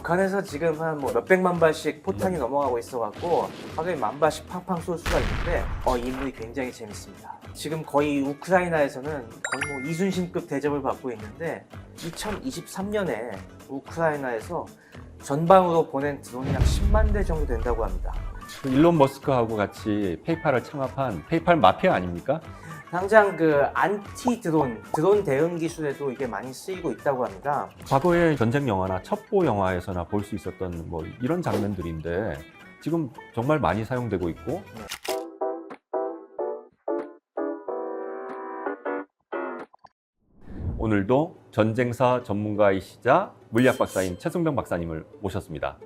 북한에서 지금 한 뭐 몇백만 발씩 포탄이 넘어가고 있어갖고 하루에 만 발씩 팡팡 쏠 수가 있는데 어, 이 인물이 굉장히 재밌습니다. 지금 거의 우크라이나에서는 거의 뭐 이순신급 대접을 받고 있는데 2023년에 우크라이나에서 전방으로 보낸 드론이 약 10만 대 정도 된다고 합니다. 그 일론 머스크하고 같이 페이팔을 창업한 페이팔 마피아 아닙니까? 당장 그 안티 드론, 드론 대응 기술에도 이게 많이 쓰이고 있다고 합니다. 과거의 전쟁 영화나 첩보 영화에서나 볼 수 있었던 뭐 이런 장면들인데 지금 정말 많이 사용되고 있고 오늘도 전쟁사 전문가이시자 물리학 박사인 최승병 박사님을 모셨습니다.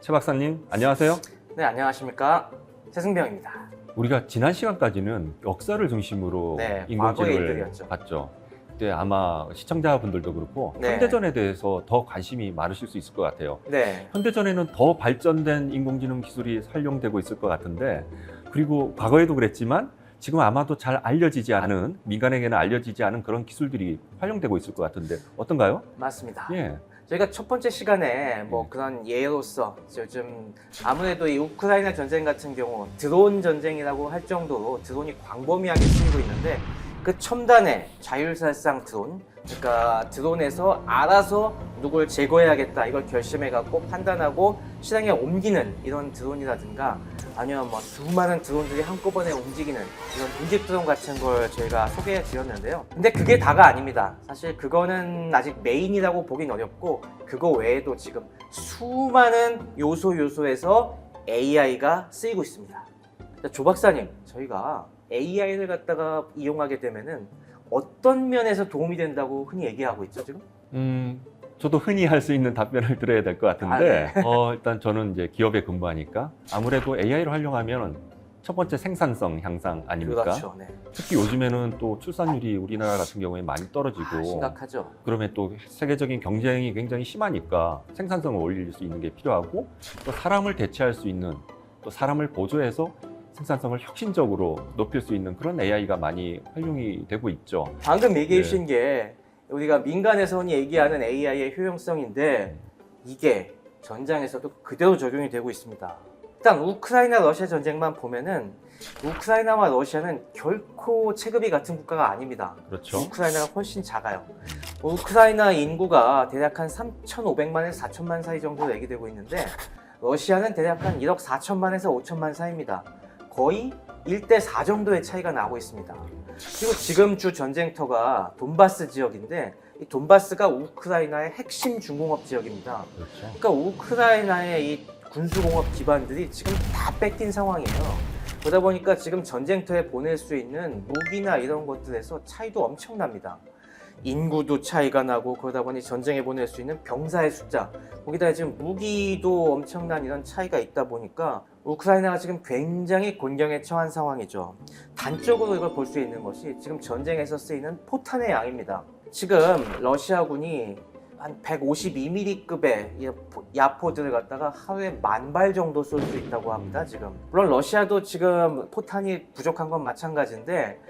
최 박사님 안녕하세요. 네, 안녕하십니까. 최승병입니다. 우리가 지난 시간까지는 역사를 중심으로 네, 과거의 인공지능을 일들이었죠. 봤죠. 그때 아마 시청자분들도 그렇고 네. 현대전에 대해서 더 관심이 많으실 수 있을 것 같아요. 네, 현대전에는 더 발전된 인공지능 기술이 활용되고 있을 것 같은데 그리고 과거에도 그랬지만 지금 아마도 잘 알려지지 않은 민간에게는 알려지지 않은 그런 기술들이 활용되고 있을 것 같은데 어떤가요? 맞습니다. 예. 저희가 첫 번째 시간에 뭐 네. 그런 예로서 요즘 아무래도 이 우크라이나 전쟁 같은 경우 드론 전쟁이라고 할 정도로 드론이 광범위하게 쓰이고 있는데 그 첨단의 자율살상 드론 그러니까 드론에서 알아서 누굴 제거해야겠다 이걸 결심해 갖고 판단하고 실행에 옮기는 이런 드론이라든가 아니면 뭐 수많은 드론들이 한꺼번에 움직이는 이런 군집 드론 같은 걸 저희가 소개해 드렸는데요. 근데 그게 다가 아닙니다. 사실 그거는 아직 메인이라고 보긴 어렵고 그거 외에도 지금 수많은 요소 요소에서 AI가 쓰이고 있습니다. 자, 조 박사님, 저희가 AI를 갖다가 이용하게 되면은 어떤 면에서 도움이 된다고 흔히 얘기하고 있죠 지금? 음, 저도 흔히 할 수 있는 답변을 드려야 될 것 같은데 어, 일단 저는 이제 기업에 근무하니까 아무래도 AI를 활용하면 첫 번째 생산성 향상 아닙니까? 그렇죠. 네. 특히 요즘에는 또 출산율이 우리나라 같은 경우에 많이 떨어지고 아, 심각하죠. 그러면 또 세계적인 경쟁이 굉장히 심하니까 생산성을 올릴 수 있는 게 필요하고 또 사람을 대체할 수 있는 또 사람을 보조해서 생산성을 혁신적으로 높일 수 있는 그런 AI가 많이 활용이 되고 있죠. 방금 얘기해 네. 주신 게 우리가 민간에서 흔히 얘기하는 AI의 효용성인데 이게 전장에서도 그대로 적용이 되고 있습니다. 일단 우크라이나 러시아 전쟁만 보면은 우크라이나와 러시아는 결코 체급이 같은 국가가 아닙니다. 그렇죠. 우크라이나가 훨씬 작아요. 우크라이나 인구가 대략 한 3,500만에서 4천만 사이 정도로 얘기되고 있는데 러시아는 대략 한 1억 4천만에서 5천만 사이입니다. 거의 1대 4 정도의 차이가 나고 있습니다. 그리고 지금 주 전쟁터가 돈바스 지역인데 이 돈바스가 우크라이나의 핵심 중공업 지역입니다. 그렇죠. 그러니까 우크라이나의 이 군수공업 기반들이 지금 다 뺏긴 상황이에요. 그러다 보니까 지금 전쟁터에 보낼 수 있는 무기나 이런 것들에서 차이도 엄청납니다. 인구도 차이가 나고 그러다 보니 전쟁에 보낼 수 있는 병사의 숫자 거기다 지금 무기도 엄청난 이런 차이가 있다 보니까 우크라이나가 지금 굉장히 곤경에 처한 상황이죠. 단적으로 이걸 볼 수 있는 것이 지금 전쟁에서 쓰이는 포탄의 양입니다. 지금 러시아군이 한 152mm급의 야포들을 갖다가 하루에 만 발 정도 쏠 수 있다고 합니다. 지금 물론 러시아도 지금 포탄이 부족한 건 마찬가지인데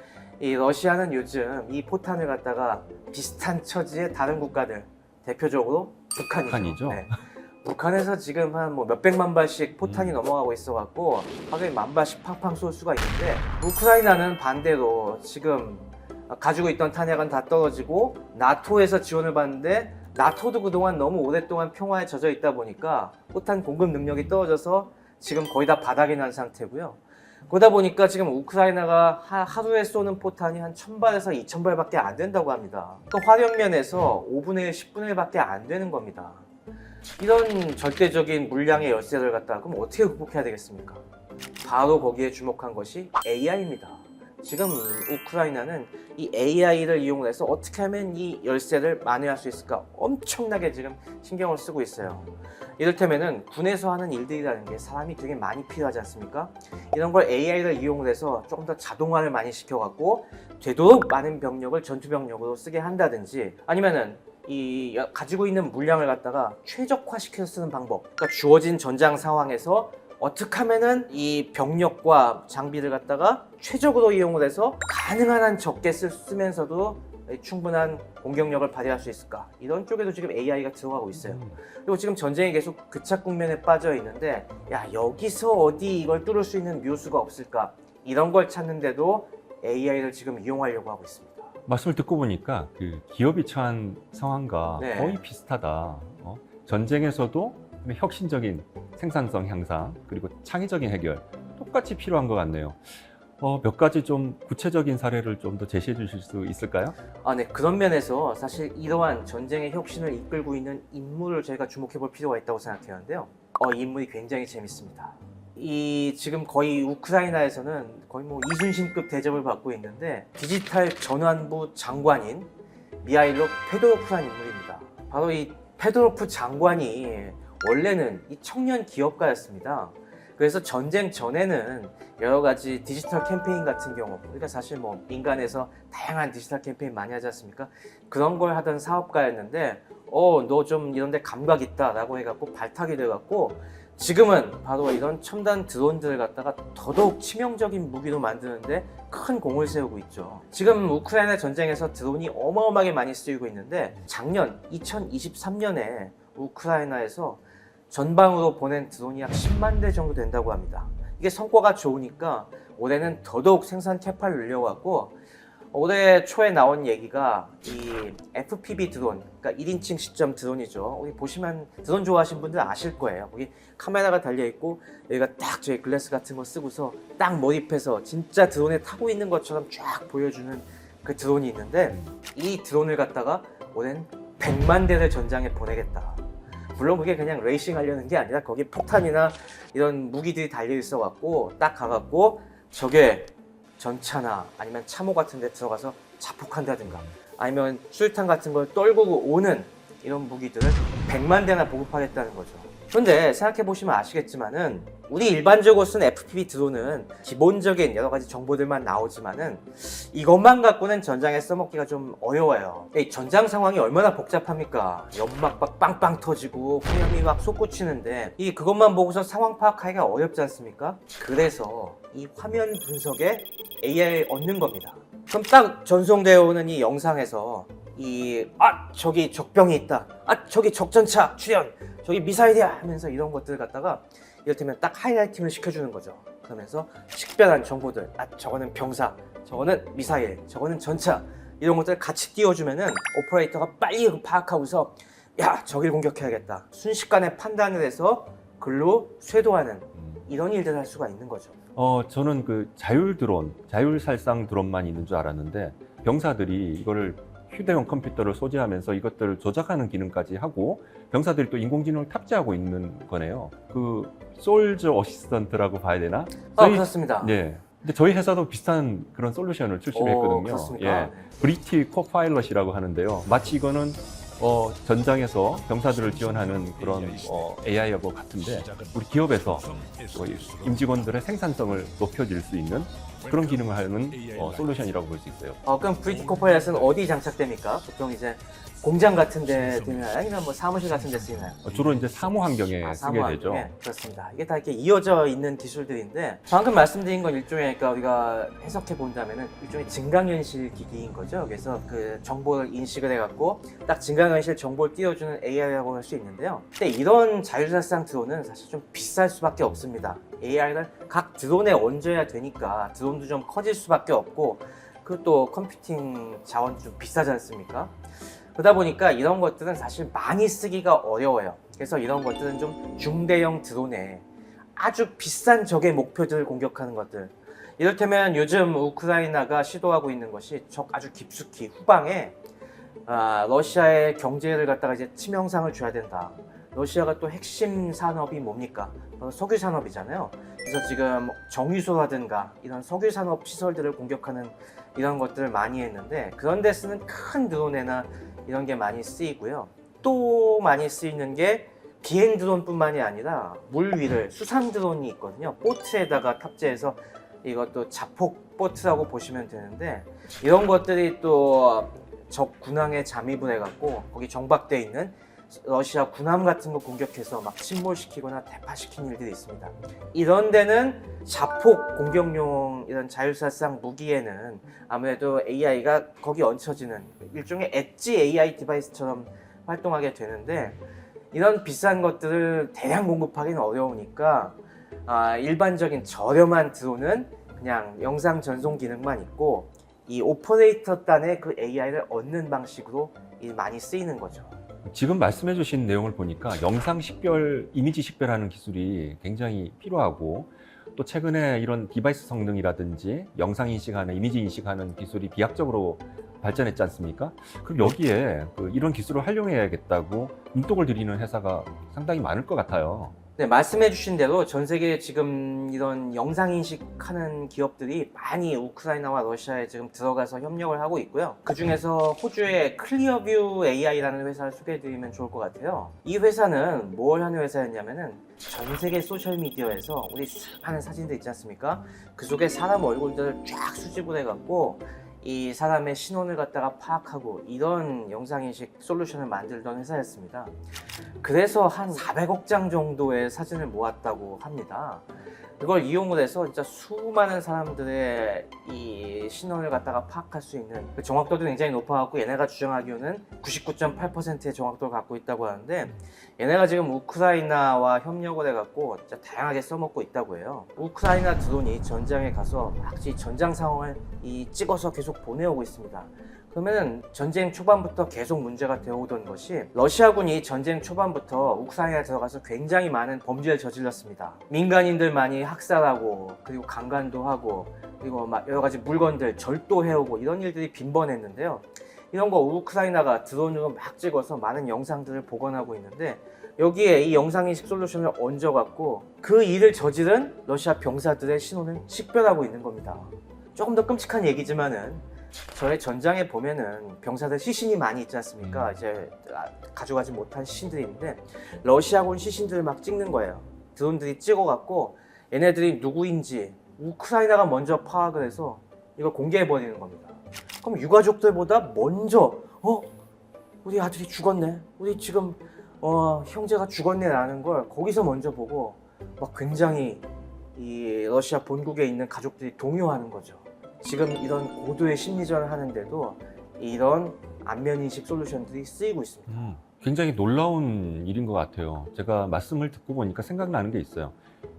이 러시아는 요즘 이 포탄을 갖다가 비슷한 처지의 다른 국가들 대표적으로 북한이죠. 북한이죠. 네. 북한에서 지금 한 뭐 몇백만 발씩 포탄이 음. 넘어가고 있어갖고 하루에 만 발씩 팡팡 쏠 수가 있는데 우크라이나는 반대로 지금 가지고 있던 탄약은 다 떨어지고 나토에서 지원을 받는데 나토도 그동안 너무 오랫동안 평화에 젖어 있다 보니까 포탄 공급 능력이 떨어져서 지금 거의 다 바닥이 난 상태고요. 그러다 보니까 지금 우크라이나가 하, 하루에 쏘는 포탄이 한 1000발에서 2000발밖에 안 된다고 합니다. 그 화력 면에서 5분의 1, 10분의 1밖에 안 되는 겁니다. 이런 절대적인 물량의 열세를 갖다가 그럼 어떻게 극복해야 되겠습니까? 바로 거기에 주목한 것이 AI입니다. 지금 우크라이나는 이 AI를 이용해서 어떻게 하면 이 열세를 만회할 수 있을까 엄청나게 지금 신경을 쓰고 있어요. 이를테면은 군에서 하는 일들이라는 게 사람이 되게 많이 필요하지 않습니까? 이런 걸 AI를 이용해서 조금 더 자동화를 많이 시켜갖고 되도록 많은 병력을 전투 병력으로 쓰게 한다든지 아니면은 이 여- 가지고 있는 물량을 갖다가 최적화시켜서 쓰는 방법. 그러니까 주어진 전장 상황에서 어떻게 하면은 이 병력과 장비를 갖다가 최적으로 이용을 해서 가능한 한 적게 쓸, 쓰면서도 충분한 공격력을 발휘할 수 있을까? 이런 쪽에도 지금 AI가 들어가고 있어요. 음. 그리고 지금 전쟁이 계속 교착 국면에 빠져 있는데 야 여기서 어디 이걸 뚫을 수 있는 묘수가 없을까? 이런 걸 찾는데도 AI를 지금 이용하려고 하고 있습니다. 말씀을 듣고 보니까 그 기업이 처한 상황과 네. 거의 비슷하다. 어? 전쟁에서도 혁신적인 생산성 향상 그리고 창의적인 해결 똑같이 필요한 것 같네요. 어, 몇 가지 좀 구체적인 사례를 좀 더 제시해 주실 수 있을까요? 아, 네. 그런 면에서 사실 이러한 전쟁의 혁신을 이끌고 있는 인물을 저희가 주목해 볼 필요가 있다고 생각하는데요. 어, 이 인물이 굉장히 재밌습니다. 이 지금 거의 우크라이나에서는 거의 뭐 이순신급 대접을 받고 있는데 디지털 전환부 장관인 미하일로 페도로프라는 인물입니다. 바로 이 페도로프 장관이 원래는 이 청년 기업가였습니다. 그래서 전쟁 전에는 여러 가지 디지털 캠페인 같은 경우, 우리가 사실 뭐 민간에서 다양한 디지털 캠페인 많이 하지 않습니까? 그런 걸 하던 사업가였는데, 어, 너 좀 이런 데 감각 있다라고 해갖고 발탁이 돼갖고, 지금은 바로 이런 첨단 드론들을 갖다가 더더욱 치명적인 무기로 만드는데 큰 공을 세우고 있죠. 지금 우크라이나 전쟁에서 드론이 어마어마하게 많이 쓰이고 있는데, 작년 2023년에 우크라이나에서 전방으로 보낸 드론이 약 10만 대 정도 된다고 합니다. 이게 성과가 좋으니까 올해는 더더욱 생산 캐파를 늘려갖고 올해 초에 나온 얘기가 이 FPV 드론, 그러니까 1인칭 시점 드론이죠. 여기 보시면 드론 좋아하시는 분들 아실 거예요. 거기 카메라가 달려 있고 여기가 딱 저희 글래스 같은 거 쓰고서 딱 몰입해서 진짜 드론에 타고 있는 것처럼 쫙 보여주는 그 드론이 있는데 이 드론을 갖다가 올해는 100만 대를 전장에 보내겠다. 물론 그게 그냥 레이싱 하려는 게 아니라 거기 폭탄이나 이런 무기들이 달려 있어 갖고 딱 가갖고 저게 전차나 아니면 참호 같은 데 들어가서 자폭한다든가 아니면 수류탄 같은 걸 떨고 오는 이런 무기들을 100만 대나 보급하겠다는 거죠. 그런데 생각해 보시면 아시겠지만은 우리 일반적으로 쓴 FPV 드론은 기본적인 여러 가지 정보들만 나오지만은 이것만 갖고는 전장에 써먹기가 좀 어려워요. 이 전장 상황이 얼마나 복잡합니까? 연막 막 빵빵 터지고 화염이 막 솟구치는데 이 그것만 보고서 상황 파악하기가 어렵지 않습니까? 그래서 이 화면 분석에 AI를 얻는 겁니다. 그럼 딱 전송되어 오는 이 영상에서 이 아 저기 적병이 있다, 아 저기 적전차 출현, 저기 미사일이야 하면서 이런 것들을 갖다가 이를테면 딱 하이라이팅을 시켜주는 거죠. 그러면서 식별한 정보들, 아 저거는 병사, 저거는 미사일, 저거는 전차. 이런 것들 같이 띄워주면은 오퍼레이터가 빨리 파악하고서 야 저길 공격해야겠다. 순식간에 판단을 해서 글로 쇄도하는 이런 일들을 할 수가 있는 거죠. 어, 저는 그 자율 드론, 자율 살상 드론만 있는 줄 알았는데 병사들이 이거를 휴대용 컴퓨터를 소지하면서 이것들을 조작하는 기능까지 하고 병사들이 또 인공지능을 탑재하고 있는 거네요. 그 솔저 어시스턴트라고 봐야 되나? 아 저희- 그렇습니다. 네. 근데 저희 회사도 비슷한 그런 솔루션을 출시했거든요. 예. 브리티 코파일럿이라고 하는데요. 마치 이거는 어, 전장에서 병사들을 지원하는 그런 어, AI하고 같은데 우리 기업에서 거의 임직원들의 생산성을 높여줄 수 있는 그런 기능을 하는 어, 솔루션이라고 볼 수 있어요. 어, 그럼 브리티 코퍼레이트는 어디 장착됩니까? 보통 이제 공장 같은 데 쓰나요? 아니면 뭐 사무실 같은 데 쓰나요? 어, 주로 이제 사무 환경에 아, 쓰게 사무함. 되죠. 네, 그렇습니다. 이게 다 이렇게 이어져 있는 기술들인데 방금 말씀드린 건 일종의 그러니까 우리가 해석해 본다면은 일종의 증강현실 기기인 거죠. 그래서 그 정보를 인식을 해갖고 딱 증강현실 정보를 띄워주는 AI라고 할 수 있는데요. 근데 이런 자율살상 드론은 사실 좀 비쌀 수밖에 없습니다. AI를 각 드론에 얹어야 되니까 드론도 좀 커질 수밖에 없고 그또 컴퓨팅 자원 좀 비싸지 않습니까? 그러다 보니까 이런 것들은 사실 많이 쓰기가 어려워요. 그래서 이런 것들은 좀 중대형 드론에 아주 비싼 적의 목표들을 공격하는 것들. 이를테면 요즘 우크라이나가 시도하고 있는 것이 적 아주 깊숙이 후방에 아, 러시아의 경제를 갖다가 이제 치명상을 줘야 된다. 러시아가 또 핵심 산업이 뭡니까? 바로 석유 산업이잖아요. 그래서 지금 정유소라든가 이런 석유 산업 시설들을 공격하는 이런 것들을 많이 했는데 그런 데 쓰는 큰 드론에나 이런 게 많이 쓰이고요. 또 많이 쓰이는 게 비행 드론뿐만이 아니라 물 위를 수산 드론이 있거든요. 보트에다가 탑재해서 이것도 자폭 보트라고 보시면 되는데 이런 것들이 또 적 군항에 잠입을 해갖고 거기 정박돼 있는 러시아 군함 같은 거 공격해서 막 침몰시키거나 대파시킨 일들이 있습니다. 이런 데는 자폭 공격용 이런 자율사상 무기에는 아무래도 AI가 거기 얹혀지는 일종의 엣지 AI 디바이스처럼 활동하게 되는데 이런 비싼 것들을 대량 공급하기는 어려우니까 아, 일반적인 저렴한 드론은 그냥 영상 전송 기능만 있고 이 오퍼레이터 단의 그 AI를 얻는 방식으로 이 많이 쓰이는 거죠. 지금 말씀해 주신 내용을 보니까 영상 식별, 이미지 식별하는 기술이 굉장히 필요하고 또 최근에 이런 디바이스 성능이라든지 영상 인식하는, 이미지 인식하는 기술이 비약적으로 발전했지 않습니까? 그럼 여기에 그 이런 기술을 활용해야겠다고 눈독을 들이는 회사가 상당히 많을 것 같아요. 네, 말씀해주신 대로 전 세계에 지금 이런 영상 인식하는 기업들이 많이 우크라이나와 러시아에 지금 들어가서 협력을 하고 있고요. 그 중에서 호주의 클리어뷰 AI라는 회사를 소개해드리면 좋을 것 같아요. 이 회사는 뭘 하는 회사였냐면은 전 세계 소셜 미디어에서 우리 수많은 사진들 있지 않습니까? 그 속에 사람 얼굴들을 쫙 수집을 해갖고 이 사람의 신원을 갖다가 파악하고 이런 영상인식 솔루션을 만들던 회사였습니다. 그래서 한 400억 장 정도의 사진을 모았다고 합니다. 그걸 이용을 해서 진짜 수많은 사람들의 이 신원을 갖다가 파악할 수 있는 그 정확도도 굉장히 높아갖고 얘네가 주장하기로는 99.8%의 정확도를 갖고 있다고 하는데 얘네가 지금 우크라이나와 협력을 해갖고 진짜 다양하게 써먹고 있다고 해요. 우크라이나 드론이 전장에 가서 확실히 전장 상황을 이 찍어서 계속 보내오고 있습니다. 그러면은 전쟁 초반부터 계속 문제가 되어오던 것이 러시아군이 전쟁 초반부터 우크라이나에 들어가서 굉장히 많은 범죄를 저질렀습니다. 민간인들 많이 학살하고 그리고 강간도 하고 그리고 막 여러 가지 물건들 절도해오고 이런 일들이 빈번했는데요. 이런 거 우크라이나가 드론으로 막 찍어서 많은 영상들을 복원하고 있는데 여기에 이 영상인식 솔루션을 얹어갖고 그 일을 저지른 러시아 병사들의 신원을 식별하고 있는 겁니다. 조금 더 끔찍한 얘기지만은 저의 전장에 보면은 병사들 시신이 많이 있지 않습니까? 음. 이제 아, 가져가지 못한 시신들이 있는데 러시아군 시신들을 막 찍는 거예요. 드론들이 찍어갖고 얘네들이 누구인지 우크라이나가 먼저 파악을 해서 이걸 공개해 버리는 겁니다. 그럼 유가족들보다 먼저 어 우리 아들이 죽었네, 우리 지금 어 형제가 죽었네라는 걸 거기서 먼저 보고 막 굉장히 이 러시아 본국에 있는 가족들이 동요하는 거죠. 지금 이런 고도의 심리전을 하는데도 이런 안면인식 솔루션들이 쓰이고 있습니다. 음, 굉장히 놀라운 일인 것 같아요. 제가 말씀을 듣고 보니까 생각나는 게 있어요.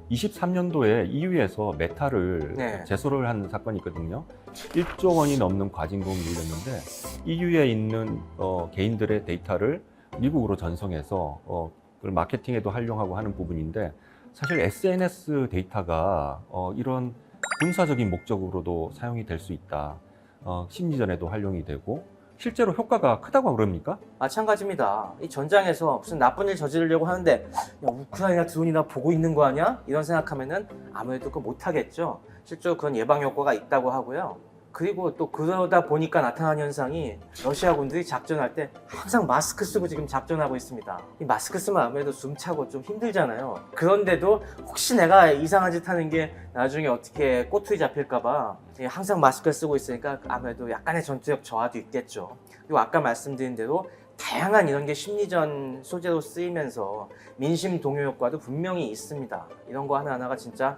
23년도에 EU에서 메타를 네. 제소를 한 사건이 있거든요. 1조 원이 넘는 과징금을 물렸는데 EU에 있는 어, 개인들의 데이터를 미국으로 전송해서 어, 그걸 마케팅에도 활용하고 하는 부분인데 사실 SNS 데이터가 어, 이런 군사적인 목적으로도 사용이 될 수 있다. 어, 심리전에도 활용이 되고 실제로 효과가 크다고 그럽니까? 마찬가지입니다. 이 전장에서 무슨 나쁜 일 저지르려고 하는데 야, 우크라이나 드론이 나 보고 있는 거 아니야? 이런 생각하면은 아무래도 그 못하겠죠. 실제로 그런 예방 효과가 있다고 하고요. 그리고 또 그러다 보니까 나타난 현상이 러시아군들이 작전할 때 항상 마스크 쓰고 지금 작전하고 있습니다. 이 마스크 쓰면 아무래도 숨 차고 좀 힘들잖아요. 그런데도 혹시 내가 이상한 짓 하는 게 나중에 어떻게 꼬투리 잡힐까봐 항상 마스크를 쓰고 있으니까 아무래도 약간의 전투력 저하도 있겠죠. 그리고 아까 말씀드린 대로 다양한 이런 게 심리전 소재로 쓰이면서 민심 동요 효과도 분명히 있습니다. 이런 거 하나하나가 진짜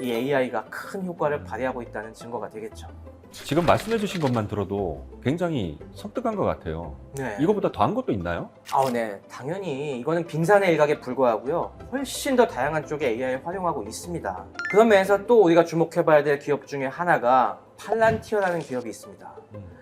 이 AI가 큰 효과를 발휘하고 있다는 증거가 되겠죠. 지금 말씀해 주신 것만 들어도 굉장히 섬뜩한 것 같아요. 네. 이거보다 더한 것도 있나요? 아우 네. 당연히 이거는 빙산의 일각에 불과하고요. 훨씬 더 다양한 쪽에 AI를 활용하고 있습니다. 그런 면에서 또 우리가 주목해봐야 될 기업 중에 하나가 팔란티어라는 기업이 있습니다.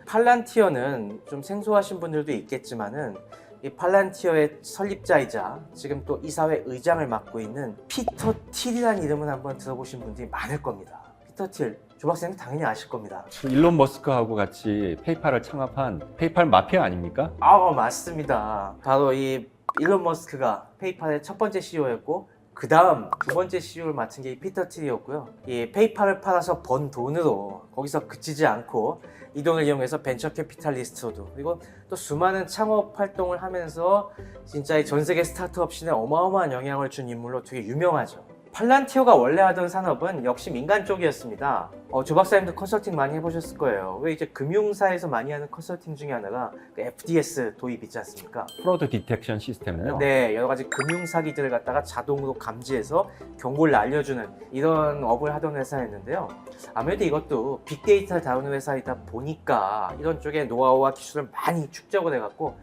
팔란티어는 좀 생소하신 분들도 있겠지만은 이 팔란티어의 설립자이자 지금 또 이사회 의장을 맡고 있는 피터 틸이라는 이름은 한번 들어보신 분들이 많을 겁니다. 피터 틸 조박사님 당연히 아실 겁니다 그 일론 머스크하고 같이 페이팔을 창업한 페이팔 마피아 아닙니까? 아 맞습니다. 바로 이 일론 머스크가 페이팔의 첫 번째 CEO였고 그 다음 두 번째 CEO를 맡은 게이 피터 틸이었고요. 이 페이팔을 팔아서 번 돈으로 거기서 그치지 않고 이 돈을 이용해서 벤처 캐피탈리스트로도 그리고 또 수많은 창업 활동을 하면서 진짜 이 전 세계 스타트업 씬에 어마어마한 영향을 준 인물로 되게 유명하죠. 팔란티오가 원래 하던 산업은 역시 민간 쪽이었습니다. 어, 조 박사님도 컨설팅 많이 해보셨을 거예요. 왜 이제 금융사에서 많이 하는 컨설팅 중에 하나가 그 FDS 도입 있지 않습니까? 프로드 디텍션 시스템은요. 네, 여러 가지 금융 사기들을 갖다가 자동으로 감지해서 경고를 알려주는 이런 업을 하던 회사였는데요. 아무래도 이것도 빅데이터를 다루는 회사이다 보니까 이런 쪽에 노하우와 기술을 많이 축적을 해갖고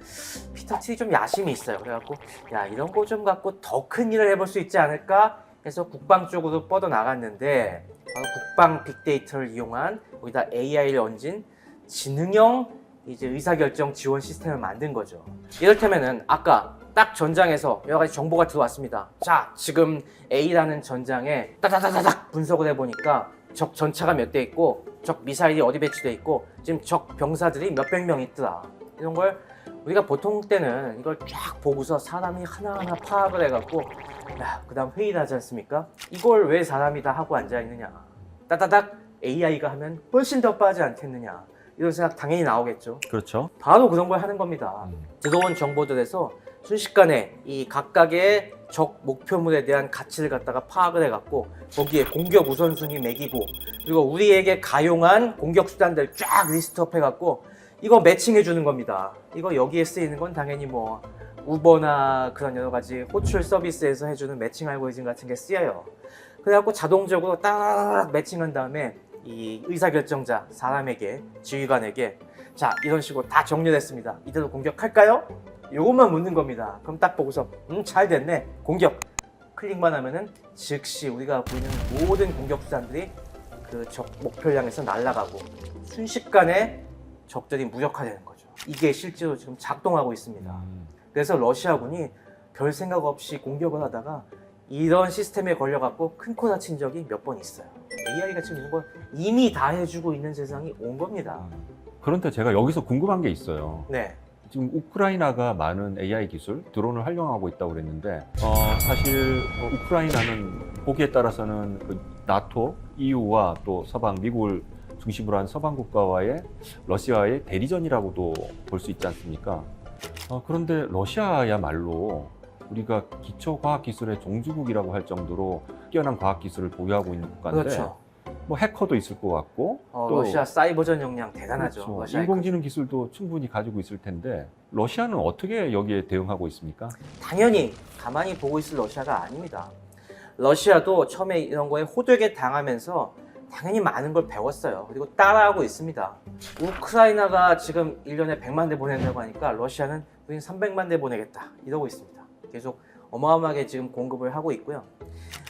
피터 틸이 좀 야심이 있어요. 그래갖고 야 이런 거 좀 갖고 더 큰 일을 해볼 수 있지 않을까 해서 국방 쪽으로 뻗어 나갔는데 바로 국방 빅데이터를 이용한 거기다 AI를 얹은 지능형 이제 의사결정 지원 시스템을 만든 거죠. 이를테면은 아까 딱 전장에서 여러 가지 정보가 들어왔습니다. 자, 지금 A라는 전장에 따다다다닥 분석을 해보니까 적 전차가 몇 대 있고 적 미사일이 어디 배치돼 있고 지금 적 병사들이 몇백 명 있더라. 이런 걸 우리가 보통 때는 이걸 쫙 보고서 사람이 하나하나 파악을 해갖고 야, 그 다음 회의를 하지 않습니까? 이걸 왜 사람이 다 하고 앉아있느냐. 따다닥 AI가 하면 훨씬 더 빠지 않겠느냐. 이런 생각 당연히 나오겠죠. 그렇죠. 바로 그런 걸 하는 겁니다. 음. 들어온 정보들에서 순식간에 이 각각의 적 목표물에 대한 가치를 갖다가 파악을 해갖고 거기에 공격 우선순위 매기고 그리고 우리에게 가용한 공격 수단들 쫙 리스트업 해갖고 이거 매칭해 주는 겁니다. 이거 여기에 쓰이는 건 당연히 뭐 우버나 그런 여러 가지 호출 서비스에서 해주는 매칭 알고리즘 같은 게 쓰여요. 그래갖고 자동적으로 딱 매칭한 다음에 이 의사결정자 사람에게 지휘관에게 자 이런 식으로 다 정렬했습니다. 이대로 공격할까요? 요것만 묻는 겁니다. 그럼 딱 보고서 음 잘 됐네 공격 클릭만 하면은 즉시 우리가 보이는 모든 공격 수단들이 그 적 목표를 향해서 날아가고 순식간에 적들이 무력화되는 거죠. 이게 실제로 지금 작동하고 있습니다. 음. 그래서 러시아군이 별 생각 없이 공격을 하다가 이런 시스템에 걸려갖고 큰 코 다친 적이 몇 번 있어요. AI가 지금 이런 걸 이미 다 해주고 있는 세상이 온 겁니다. 그런데 제가 여기서 궁금한 게 있어요. 네. 지금 우크라이나가 많은 AI 기술, 드론을 활용하고 있다고 그랬는데 어, 사실 어, 우크라이나는 보기에 따라서는 그 나토, EU와 또 서방, 미국을 중심으로 한 서방 국가와의 러시아의 대리전이라고도 볼 수 있지 않습니까? 어, 그런데 러시아야말로 우리가 기초 과학 기술의 종주국이라고 할 정도로 뛰어난 과학 기술을 보유하고 있는 국가인데 그렇죠. 뭐 해커도 있을 것 같고 어, 또 러시아 사이버전 역량 대단하죠. 그렇죠. 러시아 인공지능 기술도 충분히 가지고 있을 텐데 러시아는 어떻게 여기에 대응하고 있습니까? 당연히 가만히 보고 있을 러시아가 아닙니다. 러시아도 처음에 이런 거에 호되게 당하면서 당연히 많은 걸 배웠어요. 그리고 따라하고 있습니다. 우크라이나가 지금 1년에 100만 대 보낸다고 하니까 러시아는 우린 300만 대 보내겠다. 이러고 있습니다. 계속 어마어마하게 지금 공급을 하고 있고요.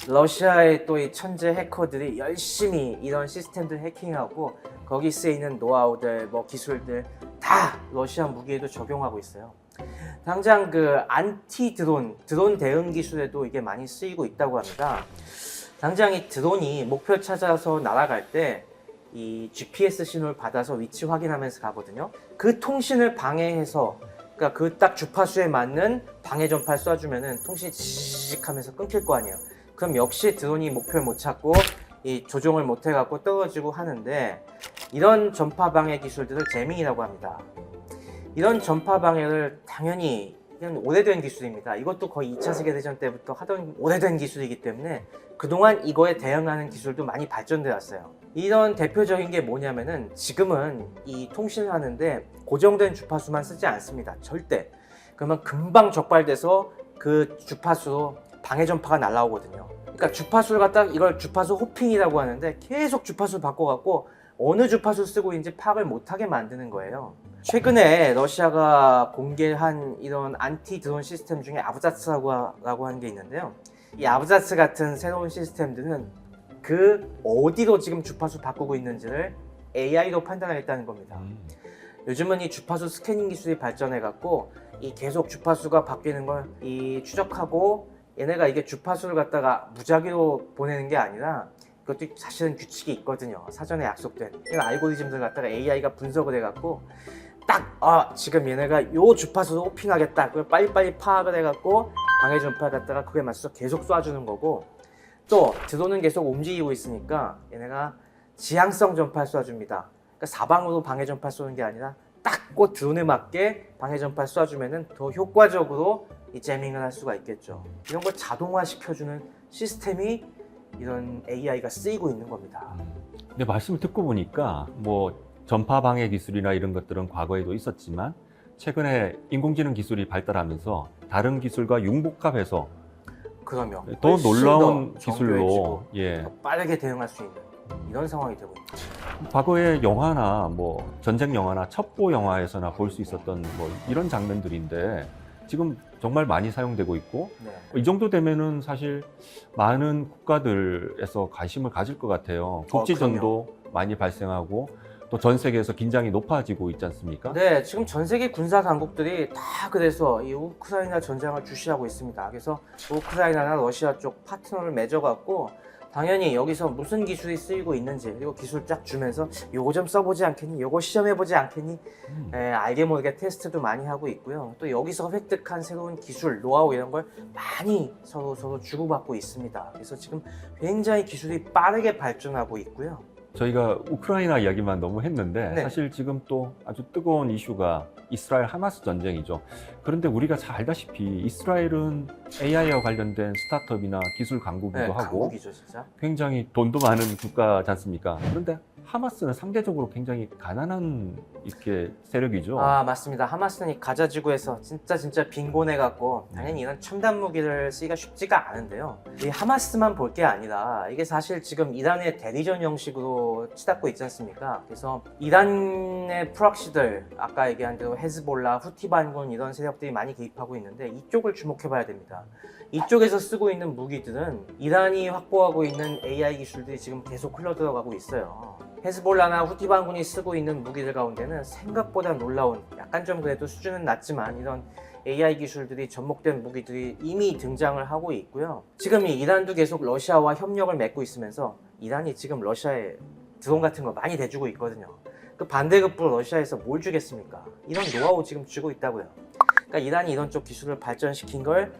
러시아의 또 이 천재 해커들이 열심히 이런 시스템들 해킹하고 거기 쓰이는 노하우들, 뭐 기술들 다 러시아 무기에도 적용하고 있어요. 당장 그 안티 드론, 드론 대응 기술에도 이게 많이 쓰이고 있다고 합니다. 당장 이 드론이 목표 찾아서 날아갈 때 이 GPS 신호를 받아서 위치 확인하면서 가거든요. 그 통신을 방해해서 그러니까 그 딱 주파수에 맞는 방해 전파를 쏴주면은 통신이 지직 하면서 끊길 거 아니에요. 그럼 역시 드론이 목표를 못 찾고 이 조종을 못 해갖고 떨어지고 하는데 이런 전파 방해 기술들을 제밍이라고 합니다. 이런 전파 방해를 당연히 이건 오래된 기술입니다. 이것도 거의 2차 세계대전 때부터 하던 오래된 기술이기 때문에 그동안 이거에 대응하는 기술도 많이 발전돼 왔어요. 이런 대표적인 게 뭐냐면은 지금은 이 통신을 하는데 고정된 주파수만 쓰지 않습니다. 절대. 그러면 금방 적발돼서 그 주파수로 방해 전파가 날라오거든요. 그러니까 주파수를 갖다 이걸 주파수 호핑이라고 하는데 계속 주파수를 바꿔갖고 어느 주파수 쓰고 있는지 파악을 못하게 만드는 거예요. 최근에 러시아가 공개한 이런 안티 드론 시스템 중에 아브자츠라고 하- 하는 게 있는데요. 이 아브자츠 같은 새로운 시스템들은 그 어디로 지금 주파수 바꾸고 있는지를 AI로 판단하겠다는 겁니다. 요즘은 이 주파수 스캐닝 기술이 발전해 갖고 이 계속 주파수가 바뀌는 걸 이 추적하고 얘네가 이게 주파수를 갖다가 무작위로 보내는 게 아니라 그것도 사실은 규칙이 있거든요. 사전에 약속된 이런 알고리즘들 갖다가 AI가 분석을 해갖고 딱 아 지금 얘네가 요 주파수로 호핑하겠다. 그걸 빨리빨리 파악을 해갖고 방해 전파 갖다가 그게 맞춰서 계속 쏴주는 거고 또 드론은 계속 움직이고 있으니까 얘네가 지향성 전파를 쏴줍니다. 그러니까 사방으로 방해 전파 쏘는 게 아니라 딱그 드론에 맞게 방해 전파 쏴주면은 더 효과적으로 이 제밍을 할 수가 있겠죠. 이런 걸 자동화 시켜주는 시스템이 이런 AI가 쓰이고 있는 겁니다. 근데 말씀을 듣고 보니까 뭐 전파 방해 기술이나 이런 것들은 과거에도 있었지만 최근에 인공지능 기술이 발달하면서 다른 기술과 융복합해서 그러면 더 놀라운 더 기술로 예더 빠르게 대응할 수 있는 이런 상황이 되고 있죠. 과거의 영화나 뭐 전쟁 영화나 첩보 영화에서나 볼 수 있었던 뭐 이런 장면들인데 지금 정말 많이 사용되고 있고 네. 이 정도 되면은 사실 많은 국가들에서 관심을 가질 것 같아요. 국지전도 많이 발생하고 또 전 세계에서 긴장이 높아지고 있지 않습니까? 네, 지금 전 세계 군사 강국들이 다 그래서 이 우크라이나 전장을 주시하고 있습니다. 그래서 우크라이나나 러시아 쪽 파트너를 맺어갖고 당연히 여기서 무슨 기술이 쓰이고 있는지 그리고 기술 쫙 주면서 요거 좀 써보지 않겠니? 요거 시험해보지 않겠니? 음. 예, 알게 모르게 테스트도 많이 하고 있고요. 또 여기서 획득한 새로운 기술, 노하우 이런 걸 많이 서로 서로 주고받고 있습니다. 그래서 지금 굉장히 기술이 빠르게 발전하고 있고요. 저희가 우크라이나 이야기만 너무 했는데 네. 사실 지금 또 아주 뜨거운 이슈가 이스라엘 하마스 전쟁이죠. 그런데 우리가 잘 알다시피 이스라엘은 AI와 관련된 스타트업이나 기술 강국이기도 네, 하고 강국이죠, 진짜. 굉장히 돈도 많은 국가지 않습니까? 그런데 하마스는 상대적으로 굉장히 가난한 이렇게 세력이죠. 아 맞습니다. 하마스는 이 가자 지구에서 진짜 진짜 빈곤해 갖고 당연히 이런 첨단 무기를 쓰기가 쉽지가 않은데요. 이 하마스만 볼 게 아니라 이게 사실 지금 이란의 대리전 형식으로 치닫고 있지 않습니까? 그래서 이란의 프락시들 아까 얘기한 대로 헤즈볼라, 후티 반군 이런 세력들이 많이 개입하고 있는데 이쪽을 주목해봐야 됩니다. 이쪽에서 쓰고 있는 무기들은 이란이 확보하고 있는 AI 기술들이 지금 계속 흘러들어가고 있어요. 헤즈볼라나 후티 반군이 쓰고 있는 무기들 가운데는 생각보다 놀라운 약간 좀 그래도 수준은 낮지만 이런 AI 기술들이 접목된 무기들이 이미 등장을 하고 있고요. 지금 이 이란도 계속 러시아와 협력을 맺고 있으면서 이란이 지금 러시아에 드론 같은 거 많이 대주고 있거든요. 그 반대급부로 러시아에서 뭘 주겠습니까? 이런 노하우 지금 주고 있다고요. 그러니까 이란이 이런 쪽 기술을 발전시킨 걸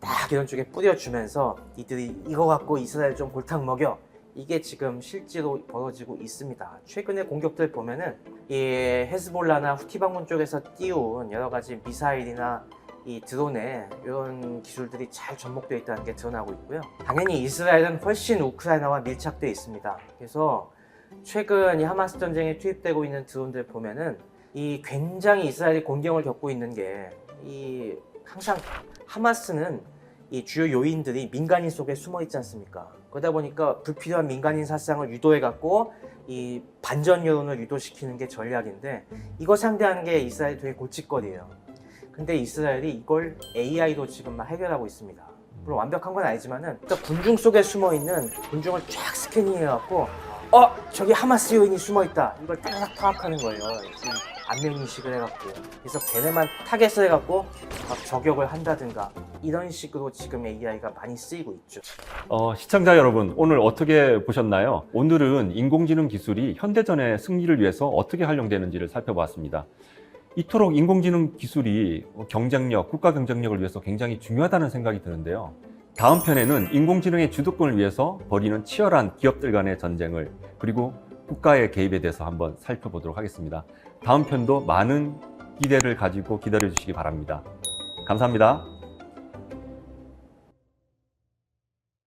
딱 이런 쪽에 뿌려주면서 이들이 이거 갖고 이스라엘 좀 골탕 먹여 이게 지금 실제로 벌어지고 있습니다. 최근의 공격들 보면은 이 헤즈볼라나 후티방군 쪽에서 띄운 여러 가지 미사일이나 이 드론에 이런 기술들이 잘 접목되어 있다는 게 드러나고 있고요. 당연히 이스라엘은 훨씬 우크라이나와 밀착되어 있습니다. 그래서 최근 이 하마스 전쟁에 투입되고 있는 드론들 보면은 이 굉장히 이스라엘이 공경을 겪고 있는 게 이 항상 하마스는 이 주요 요인들이 민간인 속에 숨어 있지 않습니까? 그러다 보니까 불필요한 민간인殺傷을 유도해 갖고 이 반전 여론을 유도시키는 게 전략인데 이거 상대하는 게 이스라엘 되게 골칫거리예요. 근데 이스라엘이 이걸 AI로 지금 막 해결하고 있습니다. 물론 완벽한 건 아니지만은 일단 군중 속에 숨어 있는 군중을 쫙 스캐닝해 갖고 어 저기 하마스 요인이 숨어 있다 이걸 따닥 파악하는 거예요. 지금 안면 인식을 해갖고 그래서 걔네만 타겟을 해갖고 막 저격을 한다든가 이런 식으로 지금 AI가 많이 쓰이고 있죠. 어, 시청자 여러분, 오늘 어떻게 보셨나요? 오늘은 인공지능 기술이 현대전의 승리를 위해서 어떻게 활용되는지를 살펴보았습니다. 이토록 인공지능 기술이 경쟁력, 국가 경쟁력을 위해서 굉장히 중요하다는 생각이 드는데요. 다음 편에는 인공지능의 주도권을 위해서 벌이는 치열한 기업들 간의 전쟁을 그리고 국가의 개입에 대해서 한번 살펴보도록 하겠습니다. 다음 편도 많은 기대를 가지고 기다려 주시기 바랍니다. 감사합니다.